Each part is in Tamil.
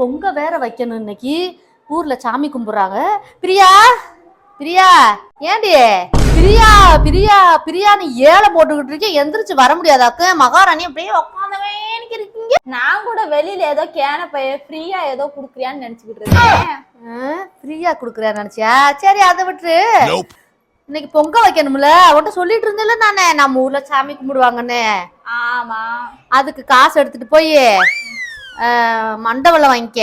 பொங்க வேற வைக்கணும் இன்னைக்கு. ஊர்ல சாமி கும்பிடுறாங்க. பிரியா? பிரியா? ஏண்டி? பிரியா பிரியா பிரியான்னு ஏழை போட்டுக்கிட்டு இருக்கேன் எந்திரிச்சு வர முடியாதாக்கு மகாராணி அப்படியே உட்காந்தவே இருக்கீங்க. நான் கூட வெளியில ஏதோ கேன பைய ஃப்ரீயா ஏதோ குடுக்குறியான்னு நினைச்சுக்கிட்டு இருக்கேன். ஃப்ரீயா குடுக்குறேன் நினைச்சியா? சரி அதை விட்டுரு. இன்னைக்கு பொங்க வைக்கணும்ல. அவன்கிட்ட சொல்லிட்டு இருந்தேன்ல நானே. நம்ம ஊர்ல சாமி கும்பிடுவாங்கன்னு. ஆமா. அதுக்கு காசு எடுத்துட்டு போய். மண்டவளம் வாங்கிக்க.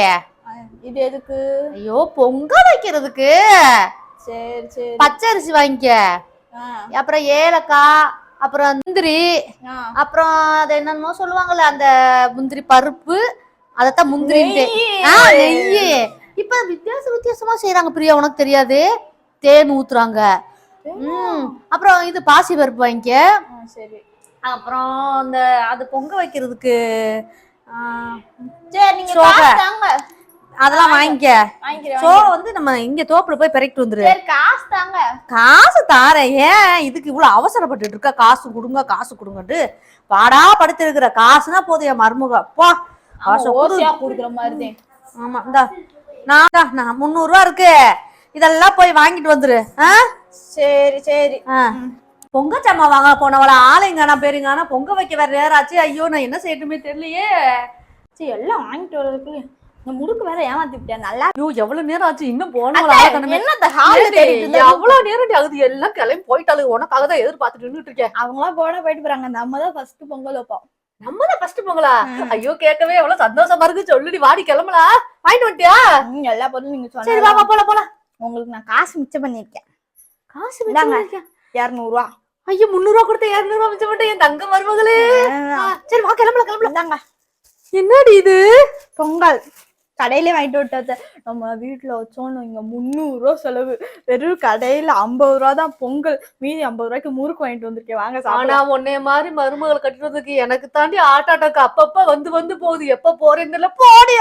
இது எதுக்கு? ஐயோ பொங்க வைக்கிறதுக்கு. சரி சரி. பச்சரிசி வாங்கிக்க. அப்புறம் ஏலக்காய் அப்புறம் முந்திரி அப்புறம் அது என்னமோ சொல்லுவாங்கல்ல அந்த முந்திரி பருப்பு அதத்தான் முந்திரி. நெய்யி இப்ப வித்தியாச வித்தியாசமா செய்யறாங்க பிரியா உனக்கு தெரியாது? தேன் ஊத்துறாங்க. ம். அப்புறம் இது பாசி பருப்பு வாங்கிக்க சரி. அப்புறம் அந்த அது பொங்க வைக்கிறதுக்கு சரி நீங்க சோக. காசு தாங்க. அதெல்லாம் வாங்கிக்க. சோ வந்து நம்ம இங்க தோப்புல போய் பெருக்கிட்டு வந்துரு. காசு தாங்க. காசு தாரேன். ஏன் இதுக்கு இவ்வளவு அவசரப்பட்டுட்டு இருக்க? காசு கொடுங்க காசு கொடுங்கட்டு பாடா படுத்து இருக்கிற காசுனா போதும் என் மருமக. போ. குடுக்குற மாதிரி ஆமா இந்தா. நான் நான் முந்நூறு ரூபா இருக்கு. இதெல்லாம் போய் வாங்கிட்டு வந்துரு. ஆ? சரி சரி. ஆ. பொங்க சாமா வாங்க போனவள ஆளைங்கானா பேருங்கானா பொங்க வைக்க வேற நேரம் ஆச்சு ஐயோ நான் என்ன செய்யட்டுமே தெரியலையே. சரி எல்லாம் வாங்கிட்டு வர்றதுக்குள்ள இந்த முறுக்கு வேற ஏமாத்தி விட்டேன். நல்லா ஐயோ எவ்வளவு நேரம் ஆச்சு? இன்னும் போனவள? என்ன இந்த ஹால் இருந்தா எவ்வளவு நேரம் ஆகுது எல்லாம் கிளம்பி போயிட்டாளுங்க உனக்காக தான் எதிர்பார்த்துட்டு நின்னுட்டு இருக்கேன். அவங்களாம் போட போயிட்டு போறாங்க. நம்ம தான் ஃபர்ஸ்ட் பொங்கல் வைப்போம். நம்ம தான் ஃபர்ஸ்ட் பொங்கலா. ஐயோ கேட்கவே எவ்வளவு சந்தோஷமா இருக்கு. சொல்லுடி வாடி கிளம்பலா? வாங்கிட்டு வந்துட்டியா? எல்லா பொருளும் நீங்க சரி சொன்னது வாமா போலாம் போலாம். உங்களுக்கு நான் காசு மிச்சம் பண்ணிருக்கேன் காசு. மிச்சம்? இரநூறுவா. ஐயோ முந்நூறு ரூபா கொடுத்த இருநூறு ரூபா மிச்சம் பண்ணிட்டேன் என் தங்க மருமகளே. சரி வா கிளம்பலாம் கிளம்பலாம் இந்தாங்க. என்னடி இது? பொங்கல். கடையிலே வாங்கிட்டு விட்டது நம்ம வீட்டுல வச்சோன்னு இங்க முந்நூறு ரூபா செலவு. வெறும் கடையில ஐம்பது ரூபா தான் பொங்கல். மீதி ஐம்பது ரூபாய்க்கு முறுக்கு வாங்கிட்டு வந்திருக்கேன். வாங்க ஆனா உன்னைய மாதிரி மருமகளை கட்டினதுக்கு எனக்கு தாண்டி ஆட்டாட்டாக்கு அப்பப்ப வந்து வந்து போகுது. எப்ப போறேன்னு போடி